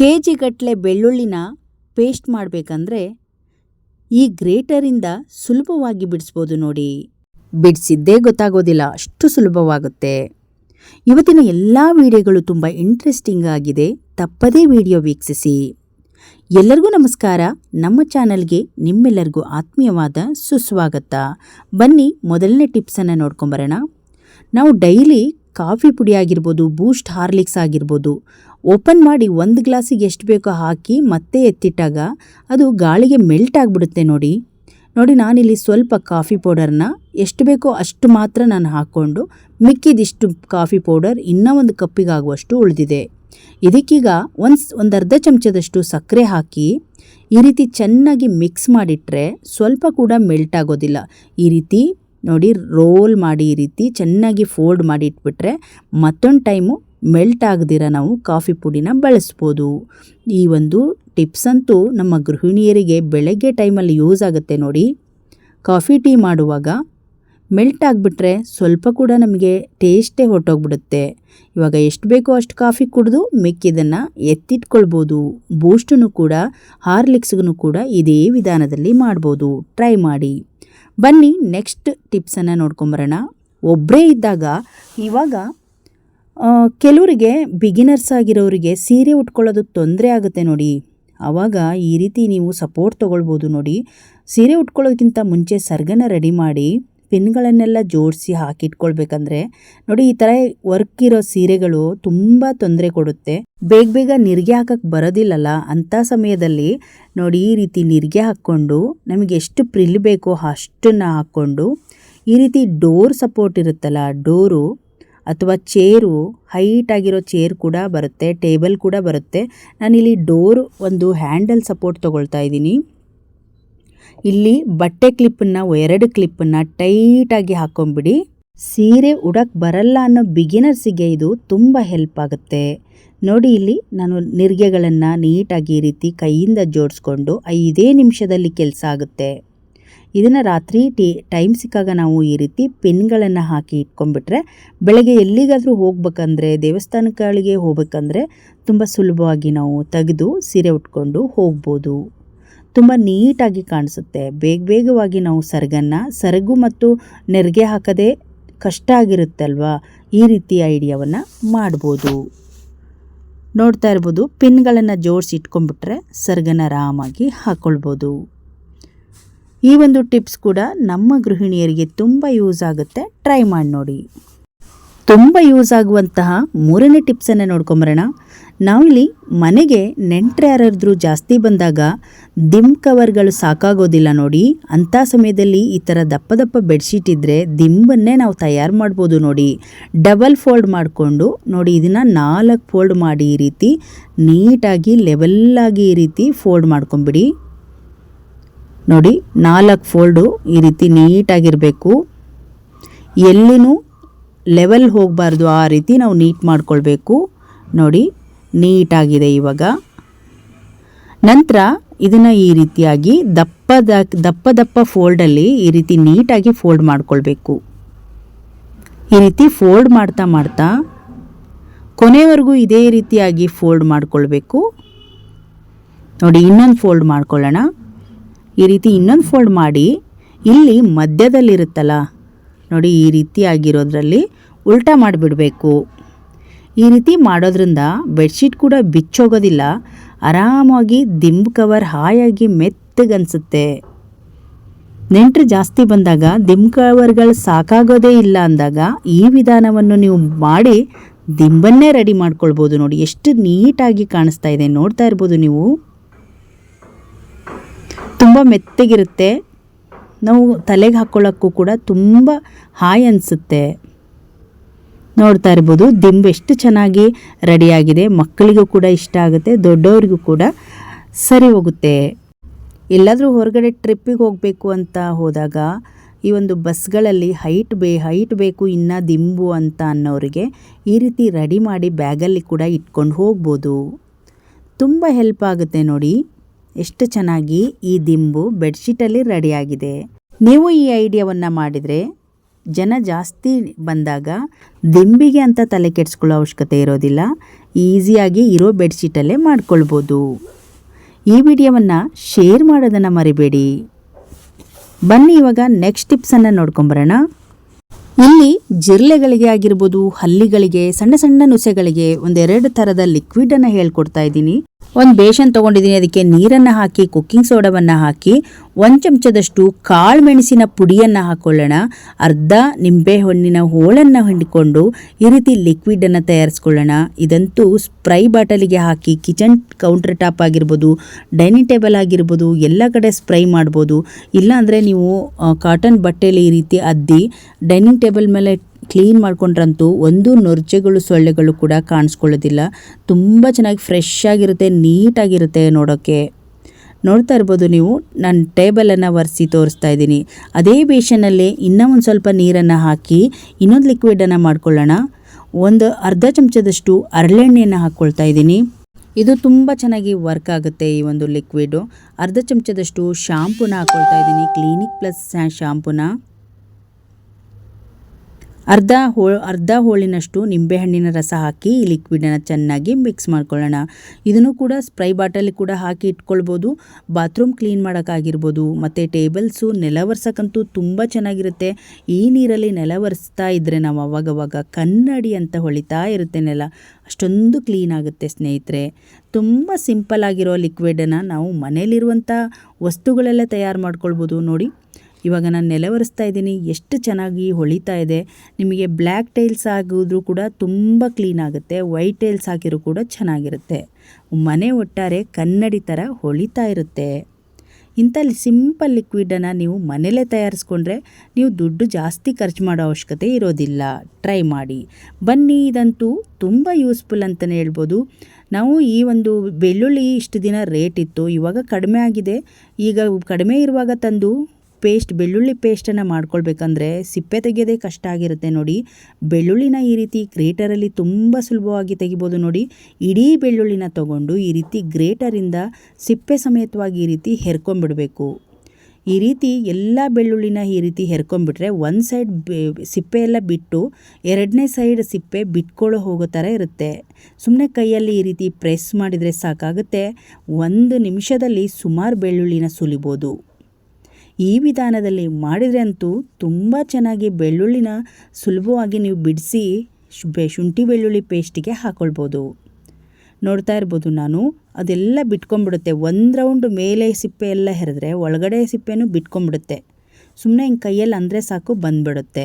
K ಜಿಗಟ್ಟಲೆ ಬೆಳ್ಳುಳ್ಳಿನ paste ಮಾಡಬೇಕಂದ್ರೆ ಈ ಗ್ರೇಟರಿಂದ ಸುಲಭವಾಗಿ ಬಿಡಿಸ್ಬೋದು ನೋಡಿ. ಬಿಡಿಸಿದ್ದೇ ಗೊತ್ತಾಗೋದಿಲ್ಲ, ಅಷ್ಟು ಸುಲಭವಾಗುತ್ತೆ. ಇವತ್ತಿನ ಎಲ್ಲ ವಿಡಿಯೋಗಳು ತುಂಬ ಇಂಟ್ರೆಸ್ಟಿಂಗ್ ಆಗಿದೆ, ತಪ್ಪದೇ ವಿಡಿಯೋ ವೀಕ್ಷಿಸಿ. ಎಲ್ಲರಿಗೂ ನಮಸ್ಕಾರ, ನಮ್ಮ ಚಾನಲ್ಗೆ ನಿಮ್ಮೆಲ್ಲರಿಗೂ ಆತ್ಮೀಯವಾದ ಸುಸ್ವಾಗತ. ಬನ್ನಿ, ಮೊದಲನೇ ಟಿಪ್ಸನ್ನು ನೋಡ್ಕೊಂಬರೋಣ. ನಾವು ಡೈಲಿ ಕಾಫಿ ಪುಡಿ ಆಗಿರ್ಬೋದು, ಬೂಸ್ಟ್ ಹಾರ್ಲಿಕ್ಸ್ ಆಗಿರ್ಬೋದು ಓಪನ್ ಮಾಡಿ ಒಂದು ಗ್ಲಾಸಿಗೆ ಎಷ್ಟು ಬೇಕೋ ಹಾಕಿ ಮತ್ತೆ ಎತ್ತಿಟ್ಟಾಗ ಅದು ಗಾಳಿಗೆ ಮೆಲ್ಟ್ ಆಗಿಬಿಡುತ್ತೆ ನೋಡಿ. ನೋಡಿ, ನಾನಿಲ್ಲಿ ಸ್ವಲ್ಪ ಕಾಫಿ ಪೌಡರ್ನ ಎಷ್ಟು ಬೇಕೋ ಅಷ್ಟು ಮಾತ್ರ ನಾನು ಹಾಕ್ಕೊಂಡು ಮಿಕ್ಕಿದಿಷ್ಟು ಕಾಫಿ ಪೌಡರ್ ಇನ್ನೂ ಒಂದು ಕಪ್ಪಿಗಾಗುವಷ್ಟು ಉಳಿದಿದೆ. ಇದಕ್ಕೀಗ ಒಂದು ಒಂದು ಅರ್ಧ ಚಮಚದಷ್ಟು ಸಕ್ಕರೆ ಹಾಕಿ ಈ ರೀತಿ ಚೆನ್ನಾಗಿ ಮಿಕ್ಸ್ ಮಾಡಿಟ್ರೆ ಸ್ವಲ್ಪ ಕೂಡ ಮೆಲ್ಟ್ ಆಗೋದಿಲ್ಲ. ಈ ರೀತಿ ನೋಡಿ, ರೋಲ್ ಮಾಡಿ ಈ ರೀತಿ ಚೆನ್ನಾಗಿ ಫೋಲ್ಡ್ ಮಾಡಿ ಇಟ್ಬಿಟ್ರೆ ಮತ್ತೊಂದು ಟೈಮು ಮೆಲ್ಟ್ ಆಗದಿರ ನಾವು ಕಾಫಿ ಪುಡಿನ ಬಳಸ್ಬೋದು. ಈ ಒಂದು ಟಿಪ್ಸ್ ಅಂತೂ ನಮ್ಮ ಗೃಹಿಣಿಯರಿಗೆ ಬೆಳಗ್ಗೆ ಟೈಮಲ್ಲಿ ಯೂಸ್ ಆಗುತ್ತೆ ನೋಡಿ. ಕಾಫಿ ಟೀ ಮಾಡುವಾಗ ಮೆಲ್ಟ್ ಆಗಿಬಿಟ್ರೆ ಸ್ವಲ್ಪ ಕೂಡ ನಮಗೆ ಟೇಸ್ಟೇ ಹೊರಟೋಗ್ಬಿಡುತ್ತೆ. ಇವಾಗ ಎಷ್ಟು ಬೇಕೋ ಅಷ್ಟು ಕಾಫಿ ಕುಡಿದು ಮಿಕ್ಕಿದನ್ನು ಎತ್ತಿಟ್ಕೊಳ್ಬೋದು. ಬೂಸ್ಟನ್ನು ಕೂಡ ಹಾರ್ಲಿಕ್ಸ್ಗೂ ಕೂಡ ಇದೇ ವಿಧಾನದಲ್ಲಿ ಮಾಡ್ಬೋದು. ಟ್ರೈ ಮಾಡಿ. ಬನ್ನಿ, ನೆಕ್ಸ್ಟ್ ಟಿಪ್ಸನ್ನು ನೋಡ್ಕೊಂಬರೋಣ. ಒಬ್ಬರೇ ಇದ್ದಾಗ ಇವಾಗ ಕೆಲವರಿಗೆ ಬಿಗಿನರ್ಸ್ ಆಗಿರೋರಿಗೆ ಸೀರೆ ಉಟ್ಕೊಳ್ಳೋದು ತೊಂದರೆ ಆಗುತ್ತೆ ನೋಡಿ. ಆವಾಗ ಈ ರೀತಿ ನೀವು ಸಪೋರ್ಟ್ ತೊಗೊಳ್ಬೋದು ನೋಡಿ. ಸೀರೆ ಉಟ್ಕೊಳ್ಳೋದಕ್ಕಿಂತ ಮುಂಚೆ ಸರ್ಗನ ರೆಡಿ ಮಾಡಿ ಪಿನ್ಗಳನ್ನೆಲ್ಲ ಜೋಡಿಸಿ ಹಾಕಿಟ್ಕೊಳ್ಬೇಕಂದ್ರೆ ನೋಡಿ ಈ ಥರ ವರ್ಕ್ ಇರೋ ಸೀರೆಗಳು ತುಂಬ ತೊಂದರೆ ಕೊಡುತ್ತೆ. ಬೇಗ ಬೇಗ ನಿರ್ಗೆ ಹಾಕಕ್ಕೆ ಬರೋದಿಲ್ಲಲ್ಲ ಅಂಥ ಸಮಯದಲ್ಲಿ ನೋಡಿ ಈ ರೀತಿ ನಿರ್ಗೆ ಹಾಕ್ಕೊಂಡು ನಮಗೆ ಎಷ್ಟು ಪ್ರಿಲ್ ಬೇಕೋ ಅಷ್ಟನ್ನು ಹಾಕ್ಕೊಂಡು ಈ ರೀತಿ ಡೋರ್ ಸಪೋರ್ಟ್ ಇರುತ್ತಲ್ಲ ಡೋರು ಅಥವಾ ಚೇರು ಹೈಟ್ ಆಗಿರೋ ಚೇರ್ ಕೂಡ ಬರುತ್ತೆ, ಟೇಬಲ್ ಕೂಡ ಬರುತ್ತೆ. ನಾನಿಲ್ಲಿ ಡೋರ್ ಒಂದು ಹ್ಯಾಂಡಲ್ ಸಪೋರ್ಟ್ ತೊಗೊಳ್ತಾ ಇದ್ದೀನಿ. ಇಲ್ಲಿ ಬಟ್ಟೆ ಕ್ಲಿಪ್ಪನ್ನು ಎರಡು ಕ್ಲಿಪ್ಪನ್ನು ಟೈಟಾಗಿ ಹಾಕೊಂಬಿಡಿ. ಸೀರೆ ಉಡಕ್ಕೆ ಬರಲ್ಲ ಅನ್ನೋ ಬಿಗಿನರ್ಸಿಗೆ ಇದು ತುಂಬ ಹೆಲ್ಪ್ ಆಗುತ್ತೆ. ನೋಡಿ ಇಲ್ಲಿ ನಾನು ನಿರ್ಗೆಗಳನ್ನು ನೀಟಾಗಿ ಈ ರೀತಿ ಕೈಯಿಂದ ಜೋಡಿಸ್ಕೊಂಡು ಐದೇ ನಿಮಿಷದಲ್ಲಿ ಕೆಲಸ ಆಗುತ್ತೆ. ಇದನ್ನು ರಾತ್ರಿ ಟೀ ಟೈಮ್ ಸಿಕ್ಕಾಗ ನಾವು ಈ ರೀತಿ ಪಿನ್ಗಳನ್ನು ಹಾಕಿ ಇಟ್ಕೊಂಡ್ಬಿಟ್ರೆ ಬೆಳಗ್ಗೆ ಎಲ್ಲಿಗಾದರೂ ಹೋಗ್ಬೇಕಂದ್ರೆ ದೇವಸ್ಥಾನಗಳಿಗೆ ಹೋಗ್ಬೇಕಂದ್ರೆ ತುಂಬ ಸುಲಭವಾಗಿ ನಾವು ತೆಗೆದು ಸೀರೆ ಉಟ್ಕೊಂಡು ಹೋಗ್ಬೋದು. ತುಂಬ ನೀಟಾಗಿ ಕಾಣಿಸುತ್ತೆ. ಬೇಗ ಬೇಗವಾಗಿ ನಾವು ಸರಗನ್ನು, ಸರಗು ಮತ್ತು ನೆರಿಗೆ ಹಾಕದೆ ಕಷ್ಟ ಆಗಿರುತ್ತಲ್ವಾ? ಈ ರೀತಿ ಐಡಿಯಾವನ್ನು ಮಾಡ್ಬೋದು. ನೋಡ್ತಾ ಇರ್ಬೋದು ಪಿನ್ಗಳನ್ನು ಜೋಡಿಸಿ ಇಟ್ಕೊಂಡ್ಬಿಟ್ರೆ ಸರ್ಗನ ಆರಾಮಾಗಿ ಹಾಕ್ಕೊಳ್ಬೋದು ಈ ಒಂದು ಟಿಪ್ಸ್ ಕೂಡ ನಮ್ಮ ಗೃಹಿಣಿಯರಿಗೆ ತುಂಬ ಯೂಸ್ ಆಗುತ್ತೆ. ಟ್ರೈ ಮಾಡಿ ನೋಡಿ. ತುಂಬ ಯೂಸ್ ಆಗುವಂತಹ ಮೂರನೇ ಟಿಪ್ಸನ್ನು ನೋಡ್ಕೊಂಬರೋಣ. ನಾವಿಲ್ಲಿ ಮನೆಗೆ ನೆಂಟರು ಯಾರಾದ್ರೂ ಜಾಸ್ತಿ ಬಂದಾಗ ದಿಮ್ ಕವರ್ಗಳು ಸಾಕಾಗೋದಿಲ್ಲ ನೋಡಿ. ಅಂಥ ಸಮಯದಲ್ಲಿ ಈ ಥರ ದಪ್ಪ ದಪ್ಪ ಬೆಡ್ಶೀಟ್ ಇದ್ದರೆ ದಿಂಬನ್ನೇ ನಾವು ತಯಾರು ಮಾಡ್ಬೋದು ನೋಡಿ. ಡಬಲ್ ಫೋಲ್ಡ್ ಮಾಡಿಕೊಂಡು ನೋಡಿ ಇದನ್ನು ನಾಲ್ಕು ಫೋಲ್ಡ್ ಮಾಡಿ ಈ ರೀತಿ ನೀಟಾಗಿ ಲೆವೆಲ್ಲಾಗಿ ಈ ರೀತಿ ಫೋಲ್ಡ್ ಮಾಡ್ಕೊಂಬಿಡಿ. ನೋಡಿ, ನಾಲ್ಕು ಫೋಲ್ಡು ಈ ರೀತಿ ನೀಟಾಗಿರಬೇಕು. ಎಲ್ಲಿನೂ ಲೆವೆಲ್ ಹೋಗಬಾರ್ದು ಆ ರೀತಿ ನಾವು ನೀಟ್ ಮಾಡ್ಕೊಳ್ಬೇಕು. ನೋಡಿ, ನೀಟಾಗಿದೆ ಇವಾಗ. ನಂತರ ಇದನ್ನು ಈ ರೀತಿಯಾಗಿ ದಪ್ಪದ ದಪ್ಪ ದಪ್ಪ ಫೋಲ್ಡಲ್ಲಿ ಈ ರೀತಿ ನೀಟಾಗಿ ಫೋಲ್ಡ್ ಮಾಡಿಕೊಳ್ಬೇಕು. ಈ ರೀತಿ ಫೋಲ್ಡ್ ಮಾಡ್ತಾ ಮಾಡ್ತಾ ಕೊನೆವರೆಗೂ ಇದೇ ರೀತಿಯಾಗಿ ಫೋಲ್ಡ್ ಮಾಡಿಕೊಳ್ಬೇಕು. ನೋಡಿ, ಇನ್ನೊಂದು ಫೋಲ್ಡ್ ಮಾಡ್ಕೊಳ್ಳೋಣ. ಈ ರೀತಿ ಇನ್ನೊಂದು ಫೋಲ್ಡ್ ಮಾಡಿ, ಇಲ್ಲಿ ಮಧ್ಯದಲ್ಲಿರುತ್ತಲ್ಲ, ನೋಡಿ ಈ ರೀತಿ ಆಗಿರೋದ್ರಲ್ಲಿ ಉಲ್ಟಾ ಮಾಡಿಬಿಡಬೇಕು. ಈ ರೀತಿ ಮಾಡೋದ್ರಿಂದ ಬೆಡ್ಶೀಟ್ ಕೂಡ ಬಿಚ್ಚೋಗೋದಿಲ್ಲ, ಆರಾಮಾಗಿ ದಿಂಬು ಕವರ್ ಹಾಯಾಗಿ ಮೆತ್ತಗನ್ಸುತ್ತೆ. ನೆಂಟರು ಜಾಸ್ತಿ ಬಂದಾಗ ದಿಂಬು ಕವರ್ಗಳು ಸಾಕಾಗೋದೇ ಇಲ್ಲ ಅಂದಾಗ ಈ ವಿಧಾನವನ್ನು ನೀವು ಮಾಡಿ ದಿಂಬನ್ನೇ ರೆಡಿ ಮಾಡ್ಕೊಳ್ಬೋದು ನೋಡಿ, ಎಷ್ಟು ನೀಟಾಗಿ ಕಾಣಿಸ್ತಾ ಇದೆ ನೋಡ್ತಾ ಇರ್ಬೋದು ನೀವು. ತುಂಬ ಮೆತ್ತಗಿರುತ್ತೆ. ನಾವು ತಲೆಗೆ ಹಾಕ್ಕೊಳ್ಳೋಕ್ಕೂ ಕೂಡ ತುಂಬ ಹಾಯ್ ಅನಿಸುತ್ತೆ. ನೋಡ್ತಾ ಇರ್ಬೋದು, ದಿಂಬು ಎಷ್ಟು ಚೆನ್ನಾಗಿ ರೆಡಿಯಾಗಿದೆ ಮಕ್ಕಳಿಗೂ ಕೂಡ ಇಷ್ಟ ಆಗುತ್ತೆ, ದೊಡ್ಡವರಿಗೂ ಕೂಡ ಸರಿ ಹೋಗುತ್ತೆ. ಎಲ್ಲಾದರೂ ಹೊರಗಡೆ ಟ್ರಿಪ್ಪಿಗೆ ಹೋಗಬೇಕು ಅಂತ ಹೋದಾಗ, ಈ ಒಂದು ಬಸ್ಗಳಲ್ಲಿ ಹೈಟ್ ಬೇ ಹೈಟ್ ಬೇಕು, ಇನ್ನು ದಿಂಬು ಅಂತ ಅನ್ನೋರಿಗೆ ಈ ರೀತಿ ರೆಡಿ ಮಾಡಿ ಬ್ಯಾಗಲ್ಲಿ ಕೂಡ ಇಟ್ಕೊಂಡು ಹೋಗ್ಬೋದು. ತುಂಬ ಹೆಲ್ಪ್ ಆಗುತ್ತೆ ನೋಡಿ. ಎಷ್ಟು ಚೆನ್ನಾಗಿ ಈ ದಿಂಬು ಬೆಡ್ಶೀಟಲ್ಲಿ ರೆಡಿಯಾಗಿದೆ. ನೀವು ಈ ಐಡಿಯಾವನ್ನು ಮಾಡಿದರೆ ಜನ ಜಾಸ್ತಿ ಬಂದಾಗ ದಿಂಬಿಗೆ ಅಂತ ತಲೆ ಕೆಡಿಸ್ಕೊಳ್ಳೋ ಅವಶ್ಯಕತೆ ಇರೋದಿಲ್ಲ. ಈಸಿಯಾಗಿ ಇರೋ ಬೆಡ್ಶೀಟಲ್ಲೇ ಮಾಡ್ಕೊಳ್ಬೋದು. ಈ ವಿಡಿಯೋವನ್ನು ಶೇರ್ ಮಾಡೋದನ್ನು ಮರಿಬೇಡಿ. ಬನ್ನಿ ಇವಾಗ ನೆಕ್ಸ್ಟ್ ಟಿಪ್ಸನ್ನು ನೋಡ್ಕೊಂಬರೋಣ. ಇಲ್ಲಿ ಜಿರ್ಲೆಗಳಿಗೆ ಆಗಿರ್ಬೋದು ಹಲ್ಲಿಗಳಿಗೆ ಸಣ್ಣ ಸಣ್ಣ ನುಸೆಗಳಿಗೆ ಒಂದೆರಡು ಥರದ ಲಿಕ್ವಿಡನ್ನು ಹೇಳ್ಕೊಡ್ತಾ ಇದ್ದೀನಿ. ಒಂದು ಬೇಷನ್ ತೊಗೊಂಡಿದ್ದೀನಿ ಅದಕ್ಕೆ ನೀರನ್ನು ಹಾಕಿ, ಕುಕ್ಕಿಂಗ್ ಸೋಡವನ್ನು ಹಾಕಿ, ಒಂದು ಚಮಚದಷ್ಟು ಕಾಳು ಮೆಣಸಿನ ಪುಡಿಯನ್ನು ಹಾಕ್ಕೊಳ್ಳೋಣ ಅರ್ಧ ನಿಂಬೆ ಹಣ್ಣಿನ ಹೋಳನ್ನು ಹಿಂಡಿಕೊಂಡು ಈ ರೀತಿ ಲಿಕ್ವಿಡನ್ನು ತಯಾರಿಸ್ಕೊಳ್ಳೋಣ. ಇದಂತೂ ಸ್ಪ್ರೈ ಬಾಟಲಿಗೆ ಹಾಕಿ ಕಿಚನ್ ಕೌಂಟರ್ ಟಾಪ್ ಆಗಿರ್ಬೋದು ಡೈನಿಂಗ್ ಟೇಬಲ್ ಆಗಿರ್ಬೋದು, ಎಲ್ಲ ಕಡೆ ಸ್ಪ್ರೈ ಮಾಡ್ಬೋದು. ಇಲ್ಲಾಂದರೆ ನೀವು ಕಾಟನ್ ಬಟ್ಟೆಯಲ್ಲಿ ಈ ರೀತಿ ಅದ್ದಿ ಡೈನಿಂಗ್ ಟೇಬಲ್ ಮೇಲೆ ಕ್ಲೀನ್ ಮಾಡ್ಕೊಂಡ್ರಂತೂ ಒಂದು ನೊರ್ಜೆಗಳು, ಸೊಳ್ಳೆಗಳು ಕೂಡ ಕಾಣಿಸ್ಕೊಳ್ಳೋದಿಲ್ಲ. ತುಂಬ ಚೆನ್ನಾಗಿ ಫ್ರೆಶ್ ಆಗಿರುತ್ತೆ ನೀಟಾಗಿರುತ್ತೆ ನೋಡೋಕ್ಕೆ ನೋಡ್ತಾ ಇರ್ಬೋದು ನೀವು, ನಾನು ಟೇಬಲನ್ನು ಒರೆಸಿ ತೋರಿಸ್ತಾ ಇದ್ದೀನಿ. ಅದೇ ಬೇಷನಲ್ಲಿ ಇನ್ನೂ ಒಂದು ಸ್ವಲ್ಪ ನೀರನ್ನು ಹಾಕಿ, ಇನ್ನೊಂದು ಲಿಕ್ವಿಡನ್ನು ಮಾಡ್ಕೊಳ್ಳೋಣ. ಒಂದು ಅರ್ಧ ಚಮಚದಷ್ಟು ಹರಳೆಣ್ಣೆಯನ್ನು ಹಾಕ್ಕೊಳ್ತಾ ಇದ್ದೀನಿ. ಇದು ತುಂಬ ಚೆನ್ನಾಗಿ ವರ್ಕ್ ಆಗುತ್ತೆ ಈ ಒಂದು ಲಿಕ್ವಿಡು ಅರ್ಧ ಚಮಚದಷ್ಟು ಶಾಂಪೂನ ಹಾಕ್ಕೊಳ್ತಾ ಇದ್ದೀನಿ. ಕ್ಲಿನಿಕ್ ಪ್ಲಸ್ ಶಾಂಪೂನ ಅರ್ಧ ಹೋ, ಅರ್ಧ ಹೋಳಿನಷ್ಟು ನಿಂಬೆಹಣ್ಣಿನ ರಸ ಹಾಕಿ ಈ ಲಿಕ್ವಿಡನ್ನು ಚೆನ್ನಾಗಿ ಮಿಕ್ಸ್ ಮಾಡ್ಕೊಳ್ಳೋಣ. ಇದನ್ನು ಕೂಡ ಸ್ಪ್ರೈ ಬಾಟಲಿ ಕೂಡ ಹಾಕಿ ಇಟ್ಕೊಳ್ಬೋದು. ಬಾತ್ರೂಮ್ ಕ್ಲೀನ್ ಮಾಡೋಕ್ಕಾಗಿರ್ಬೋದು. ಮತ್ತು ಟೇಬಲ್ಸು ನೆಲ ಒರೆಸಕ್ಕಂತೂ ತುಂಬ ಚೆನ್ನಾಗಿರುತ್ತೆ. ಈ ನೀರಲ್ಲಿ ನೆಲ ಒರೆಸ್ತಾ ಇದ್ದರೆ ನಾವು ಅವಾಗವಾಗ ಕನ್ನಡಿ ಅಂತ ಹೊಳಿತಾ ಇರುತ್ತೆ ನೆಲ. ಅಷ್ಟೊಂದು ಕ್ಲೀನ್ ಆಗುತ್ತೆ ಸ್ನೇಹಿತರೆ. ತುಂಬ ಸಿಂಪಲ್ ಆಗಿರೋ ಲಿಕ್ವಿಡನ್ನು ನಾವು ಮನೇಲಿರುವಂಥ ವಸ್ತುಗಳೆಲ್ಲ ತಯಾರು ಮಾಡ್ಕೊಳ್ಬೋದು. ನೋಡಿ. ಇವಾಗ ನಾನು ನೆಲೆವರಿಸ್ತಾ ಇದ್ದೀನಿ. ಎಷ್ಟು ಚೆನ್ನಾಗಿ ಹೊಳಿತಾ ಇದೆ. ನಿಮಗೆ ಬ್ಲ್ಯಾಕ್ ಟೈಲ್ಸ್ ಆಗಿದ್ರೂ ಕೂಡ ತುಂಬ ಕ್ಲೀನ್ ಆಗುತ್ತೆ. ವೈಟ್ ಟೈಲ್ಸ್ ಹಾಕಿರೂ ಕೂಡ ಚೆನ್ನಾಗಿರುತ್ತೆ. ಮನೆ ಒಟ್ಟಾರೆ ಕನ್ನಡಿ ಥರ ಹೊಳಿತಾ ಇರುತ್ತೆ. ಇಂಥ ಸಿಂಪಲ್ ಲಿಕ್ವಿಡನ್ನು ನೀವು ಮನೇಲೇ ತಯಾರಿಸ್ಕೊಂಡ್ರೆ ನೀವು ದುಡ್ಡು ಜಾಸ್ತಿ ಖರ್ಚು ಮಾಡೋ ಅವಶ್ಯಕತೆ ಇರೋದಿಲ್ಲ. ಟ್ರೈ ಮಾಡಿ. ಬನ್ನಿ, ಇದಂತೂ ತುಂಬ ಯೂಸ್ಫುಲ್ ಅಂತಲೇ ಹೇಳ್ಬೋದು. ನಾವು ಈ ಒಂದು ಬೆಳ್ಳುಳ್ಳಿ ಇಷ್ಟು ದಿನ ರೇಟ್ ಇತ್ತು. ಇವಾಗ ಕಡಿಮೆ ಆಗಿದೆ. ಈಗ ಕಡಿಮೆ ಇರುವಾಗ ತಂದು ಪೇಸ್ಟ್, ಬೆಳ್ಳುಳ್ಳಿ ಪೇಸ್ಟನ್ನು ಮಾಡ್ಕೊಳ್ಬೇಕಂದ್ರೆ ಸಿಪ್ಪೆ ತೆಗೆಯೋದೇ ಕಷ್ಟ ಆಗಿರುತ್ತೆ ನೋಡಿ. ಬೆಳ್ಳುಳ್ಳಿನ ಈ ರೀತಿ ಗ್ರೇಟರಲ್ಲಿ ತುಂಬ ಸುಲಭವಾಗಿ ತೆಗಿಬೋದು ನೋಡಿ. ಇಡೀ ಬೆಳ್ಳುಳ್ಳಿನ ತಗೊಂಡು ಈ ರೀತಿ ಗ್ರೇಟರಿಂದ ಸಿಪ್ಪೆ ಸಮೇತವಾಗಿ ಈ ರೀತಿ ಹೆರ್ಕೊಂಬಿಡಬೇಕು. ಈ ರೀತಿ ಎಲ್ಲ ಬೆಳ್ಳುಳ್ಳಿನ ಈ ರೀತಿ ಹೆರ್ಕೊಂಬಿಟ್ರೆ ಒಂದು ಸೈಡ್ ಸಿಪ್ಪೆ ಎಲ್ಲ ಬಿಟ್ಟು ಎರಡನೇ ಸೈಡ್ ಸಿಪ್ಪೆ ಬಿಟ್ಕೊಳ್ಳೋ ಹೋಗೋ ಥರ ಇರುತ್ತೆ. ಸುಮ್ಮನೆ ಕೈಯಲ್ಲಿ ಈ ರೀತಿ ಪ್ರೆಸ್ ಮಾಡಿದರೆ ಸಾಕಾಗುತ್ತೆ. ಒಂದು ನಿಮಿಷದಲ್ಲಿ ಸುಮಾರು ಬೆಳ್ಳುಳ್ಳಿನ ಸುಲಿಬೋದು. ಈ ವಿಧಾನದಲ್ಲಿ ಮಾಡಿದರೆ ಅಂತೂ ತುಂಬ ಚೆನ್ನಾಗಿ ಬೆಳ್ಳುಳ್ಳಿನ ಸುಲಭವಾಗಿ ನೀವು ಬಿಡಿಸಿ ಶುಂಠಿ ಬೆಳ್ಳುಳ್ಳಿ ಪೇಸ್ಟಿಗೆ ಹಾಕ್ಕೊಳ್ಬೋದು ನೋಡ್ತಾ ಇರ್ಬೋದು ನಾನು, ಅದೆಲ್ಲ ಬಿಟ್ಕೊಂಡ್ಬಿಡುತ್ತೆ. ಒಂದು ರೌಂಡ್ ಮೇಲೆ ಸಿಪ್ಪೆ ಎಲ್ಲ ಹೆರೆದ್ರೆ ಒಳಗಡೆ ಸಿಪ್ಪೆನೂ ಬಿಟ್ಕೊಂಡ್ಬಿಡುತ್ತೆ. ಸುಮ್ಮನೆ ಹಿಂಗೆ ಕೈಯಲ್ಲಿ ಅಂದರೆ ಸಾಕು ಬಂದ್ಬಿಡುತ್ತೆ.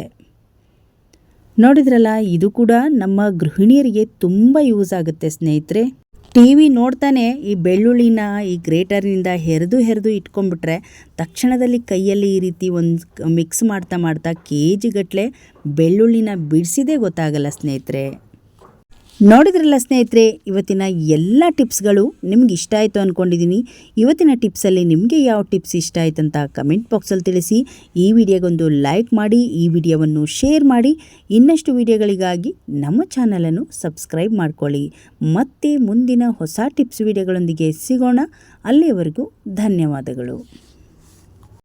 ನೋಡಿದ್ರಲ್ಲ, ಇದು ಕೂಡ ನಮ್ಮ ಗೃಹಿಣಿಯರಿಗೆ ತುಂಬ ಯೂಸ್ ಆಗುತ್ತೆ ಸ್ನೇಹಿತರೆ. ಟಿ ವಿ ನೋಡ್ತಾನೆ ಈ ಬೆಳ್ಳುಳ್ಳಿನ ಈ ಗ್ರೇಟರ್ನಿಂದ ಹೆರೆದು ಹೆರೆದು ಇಟ್ಕೊಂಡ್ಬಿಟ್ರೆ ತಕ್ಷಣದಲ್ಲಿ ಕೈಯಲ್ಲಿ ಈ ರೀತಿ ಒಂದು ಮಿಕ್ಸ್ ಮಾಡ್ತಾ ಮಾಡ್ತಾ ಕೆ ಜಿಗಟ್ಟಲೆ ಬೆಳ್ಳುಳ್ಳಿನ ಬಿಡಿಸಿದೇ ಗೊತ್ತಾಗಲ್ಲ ಸ್ನೇಹಿತರೆ. ನೋಡಿದ್ರಲ್ಲ ಸ್ನೇಹಿತರೆ, ಇವತ್ತಿನ ಎಲ್ಲ ಟಿಪ್ಸ್ಗಳು ನಿಮ್ಗೆ ಇಷ್ಟ ಆಯಿತು ಅಂದ್ಕೊಂಡಿದ್ದೀನಿ ಇವತ್ತಿನ ಟಿಪ್ಸಲ್ಲಿ ನಿಮಗೆ ಯಾವ ಟಿಪ್ಸ್ ಇಷ್ಟ ಆಯ್ತು ಅಂತ ಕಮೆಂಟ್ ಬಾಕ್ಸಲ್ಲಿ ತಿಳಿಸಿ. ಈ ವಿಡಿಯೋಗೊಂದು ಲೈಕ್ ಮಾಡಿ, ಈ ವಿಡಿಯೋವನ್ನು ಶೇರ್ ಮಾಡಿ. ಇನ್ನಷ್ಟು ವಿಡಿಯೋಗಳಿಗಾಗಿ ನಮ್ಮ ಚಾನಲನ್ನು ಸಬ್ಸ್ಕ್ರೈಬ್ ಮಾಡ್ಕೊಳ್ಳಿ. ಮತ್ತೆ ಮುಂದಿನ ಹೊಸ ಟಿಪ್ಸ್ ವಿಡಿಯೋಗಳೊಂದಿಗೆ ಸಿಗೋಣ. ಅಲ್ಲಿಯವರೆಗೂ ಧನ್ಯವಾದಗಳು.